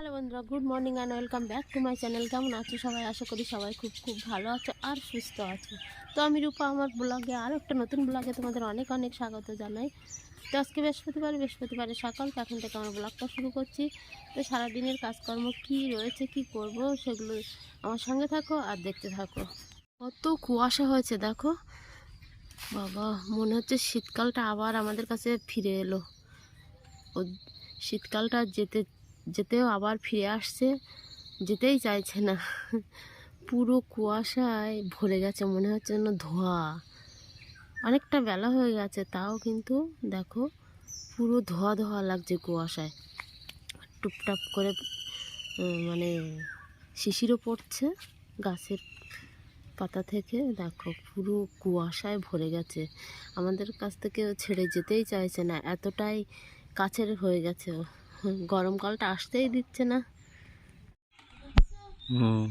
Hello বন্ধুরা, good morning and welcome back to my channel কেমন আছো সবাই? আশা করি সবাই খুব খুব ভালো আছো আর সুস্থ আছো। তো আমি রূপা, আমার ব্লগে আরও একটা নতুন ব্লগে তোমাদের অনেক অনেক স্বাগত জানাই। তো আজকে বৃহস্পতিবার, বৃহস্পতিবারের সকাল, তো এখন থেকে আমার ব্লগটা শুরু করছি। তো সারাদিনের কাজকর্ম কি রয়েছে, কি করব সেগুলো আমার সঙ্গে থাকো আর দেখতে থাকো। কত কুয়াশা হয়েছে, দেখো। বাবা, মনে হচ্ছে শীতকালটা আবার আমাদের কাছে ফিরে এলো। ও, শীতকালটা যেতে যেতেও আবার ফিরে আসছে, যেতেই চাইছে না। পুরো কুয়াশায় ভরে গেছে, মনে হচ্ছে যেন ধোয়া। অনেকটা বেলা হয়ে গেছে, তাও কিন্তু দেখো পুরো ধোয়া ধোয়া লাগছে কুয়াশায়। টুপটাপ করে মানে শিশিরও পড়ছে গাছের পাতা থেকে। দেখো পুরো কুয়াশায় ভরে গেছে। আমাদের কাছ থেকে ছেড়ে যেতেই চাইছে না, এতটাই কাছের হয়ে গেছে ও। গরমকালটা আসতেই দিচ্ছে না। হুম।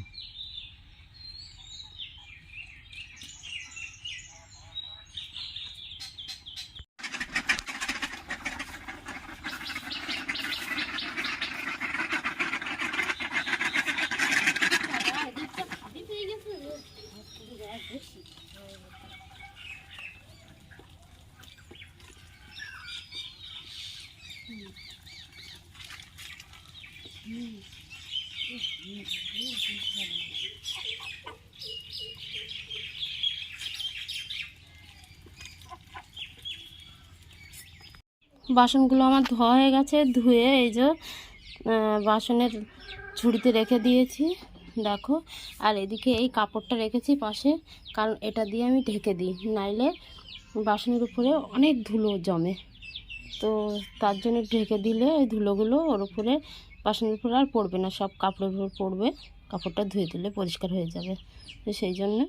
বাসনগুলো আমার ধোয়া হয়ে গেছে, ধুয়ে এই যে বাসনের ঝুড়িতে রেখে দিয়েছি, দেখো। আর এদিকে এই কাপড়টা রেখেছি পাশে, কারণ এটা দিয়ে আমি ঢেকে দিই, নাইলে বাসনের উপরে অনেক ধুলো জমে। তো তার জন্য ঢেকে দিলে ওই ধুলোগুলো ওর উপরে বাসনের ফুল আর পড়বে না, সব কাপড়ের উপর পড়বে, কাপড়টা ধুয়ে দিলে পরিষ্কার হয়ে যাবে। তো সেই জন্য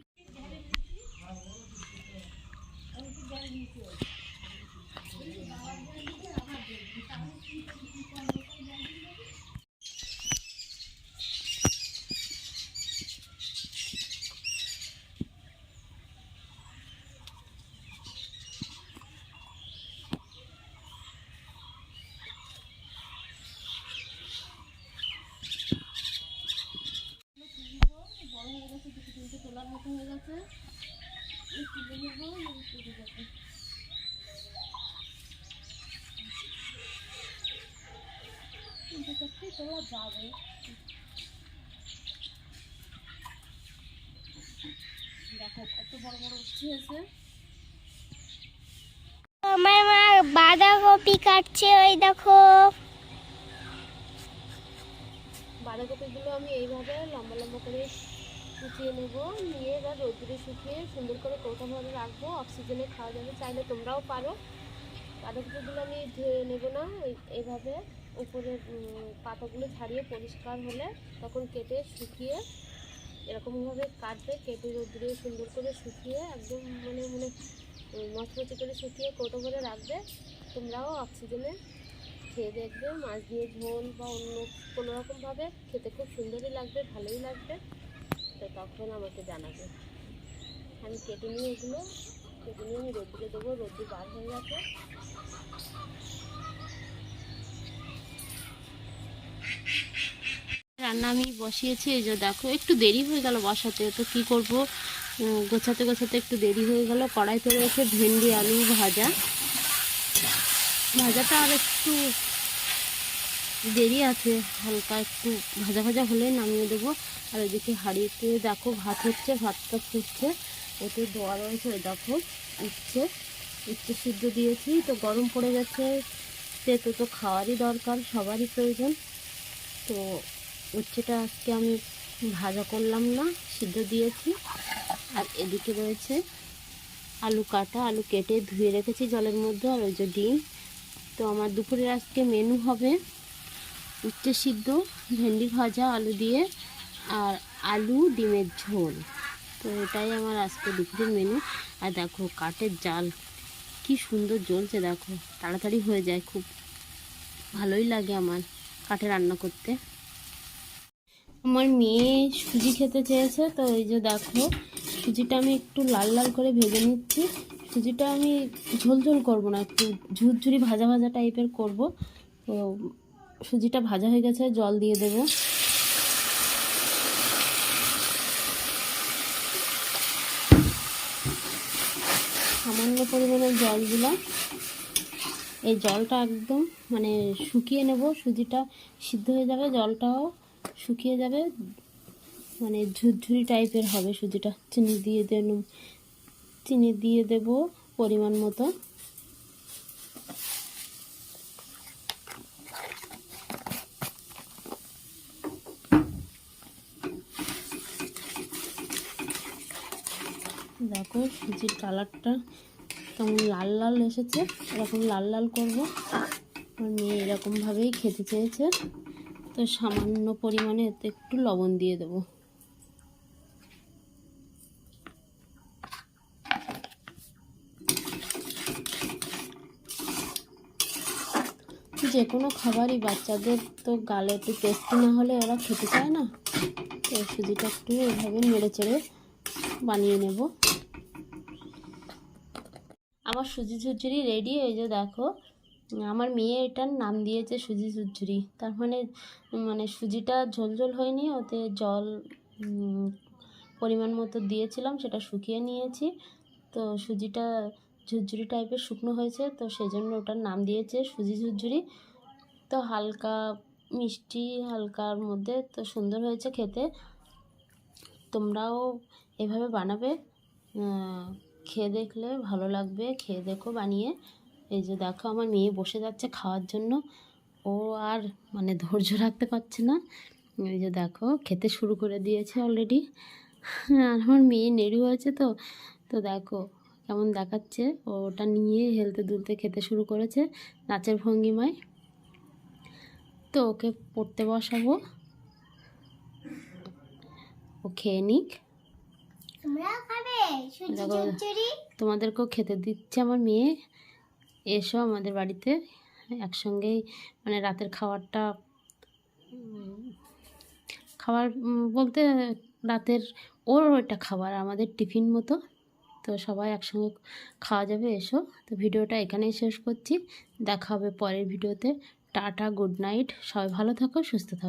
আমার মা বাঁধাকপি কাটছে ওই দেখো। বাঁধাকপিগুলো আমি এইভাবে লম্বা লম্বা করে কুচিয়ে নেব, নিয়ে এবার রোদ্দুরে শুকিয়ে সুন্দর করে কৌটা ভরে রাখব, অক্সিজেনে খাওয়া যাবে, চাইলে তোমরাও পারো। বাঁধাকপিগুলো আমি ধুয়ে নেব না, এই- এইভাবে উপরের পাতাগুলো ছাড়িয়ে পরিষ্কার হলে তখন কেটে শুকিয়ে এরকমভাবে কাটবে, কেটে রোদ্রে সুন্দর করে শুকিয়ে একদম মানে মানে মচমচে করে শুকিয়ে কৌটো ভরে রাখবে। তোমরাও অক্সিজেনে খেয়ে দেখবে, মাছ দিয়ে ঝোল বা অন্য কোনো রকমভাবে খেতে খুব সুন্দরই লাগবে, ভালোই লাগবে। তো তখন আমাকে জানাবে। আমি কেটে নিয়ে এগুলো, কেটে নিয়ে আমি রোদ্দুরে দেবো, রোদ্দুর বার হয়ে গেছে। রান্না আমি বসিয়েছি, এই যে দেখো, একটু দেরি হয়ে গেল বসাতে, তো কি করব? গোছাতে গোছাতে একটু দেরি হয়ে গেল, কড়াইতে রয়েছে ভেন্ডি, আলু ভাজা। ভাজাটা আর একটু দেরি আছে, হালকা একটু ভাজা ভাজা হলে নামিয়ে দেবো। আর ওইদিকে হাঁড়িতে দেখো ভাত হচ্ছে, ভাতটা ফুটছে। ওতে দোয়া রয়েছে, ওই দেখো উঠছে। উচ্ছে সিদ্ধ দিয়েছি, তো গরম পড়ে গেছে। তেতো তো খাওয়ারই দরকার, সবারই প্রয়োজন। তো উচ্ছেটা আজকে আমি ভাজা করলাম না, সিদ্ধ দিয়েছি। আর এদিকে রয়েছে আলু কাটা, আলু কেটে ধুয়ে রেখেছি জলের মধ্যে, আর ওই যে ডিম। তো আমার দুপুরের আজকে মেনু হবে উচ্ছে সিদ্ধ ভেন্ডি ভাজা, আলু দিয়ে, আর আলু ডিমের ঝোল। তো এটাই আমার আজকে দুপুরের মেনু আর দেখো, কাঠের জাল। কি সুন্দর জ্বলছে, দেখো। তাড়াতাড়ি হয়ে যায় খুব। ভালোই লাগে আমার কাঠে রান্না করতে। আমার মেয়ে সুজি খেতে চেয়েছে, তো এই যে দেখো, সুজিটা আমি একটু লাল লাল করে ভেজে নিচ্ছি। সুজিটা আমি ঝোল ঝোল করব না, একটু ঝুরঝুরি ভাজা ভাজা টাইপের করব। তো সুজিটা ভাজা হয়ে গেছে, জল দিয়ে দেব। সামান্য পরিমাণে জল দিলাম। এই জলটা একদম মানে শুকিয়ে নেব, সুজিটা সিদ্ধ হয়ে যাবে, জলটাও শুকিয়ে যাবে। মানে ঝুরঝুরি টাইপের হবে সুজিটা। চিনি দিয়ে দেন চিনি দিয়ে দেব পরিমাণ মতো। দেখো সুজির কালারটা কেমন লাল লাল এসেছে। এরকম লাল লাল করব। আমার মেয়ে এরকমভাবেই খেতে চেয়েছে। তো সামান্য পরিমাণে এতে একটু লবণ দিয়ে দেবো। যে কোনো খাবারই বাচ্চাদের তো গালে একটু টেস্টি না হলে ওরা খেতে চায় না। তো সুজিটা একটু এভাবে নেড়ে চেড়ে বানিয়ে নেব। আমার সুজি ঝুরঝুরি রেডি এই যে দেখো, আমার মেয়ে এটার নাম দিয়েছে সুজি ঝুরঝুরি। তার মানে মানে সুজিটা ঝোল ঝোল হয়নি, ওতে জল পরিমাণ মতো দিয়েছিলাম, সেটা শুকিয়ে নিয়েছি। তো সুজিটা ঝুরঝুরি টাইপের শুকনো হয়েছে, তো সেই জন্য ওটার নাম দিয়েছে সুজি ঝুরঝুরি। তো হালকা মিষ্টি, হালকার মধ্যে তো সুন্দর হয়েছে খেতে। তোমরাও এভাবে বানাবে খেয়ে দেখলে ভালো লাগবে। খেয়ে দেখো বানিয়ে। এই যে দেখো আমার মেয়ে বসে যাচ্ছে খাওয়ার জন্য। ও আর মানে ধৈর্য রাখতে পারছে না। এই যে দেখো খেতে শুরু করে দিয়েছে অলরেডি আর আমার মেয়ে নেড়ু আছে তো। তো দেখো কেমন দেখাচ্ছে। ওটা নিয়ে হেলতে দুলতে খেতে শুরু করেছে নাচের ভঙ্গিমায়। তো ওকে পড়তে বসাবো। ও খেয়ে নিক তোমরা খাবে সুজি দেখো। চচ্চড়ি তোমাদেরকেও খেতে দিচ্ছে আমার মেয়ে। এসো আমাদের বাড়িতে একসঙ্গেই মানে রাতের খাবারটা খাবার বলতে রাতের ওর ওইটা খাবার আমাদের টিফিন মতো। তো সবাই একসঙ্গে খাওয়া যাবে এসো। তো ভিডিওটা এখানেই শেষ করছি। দেখা হবে পরের ভিডিওতে। Tata good night. সবাই ভালো থাকো সুস্থ থাকো।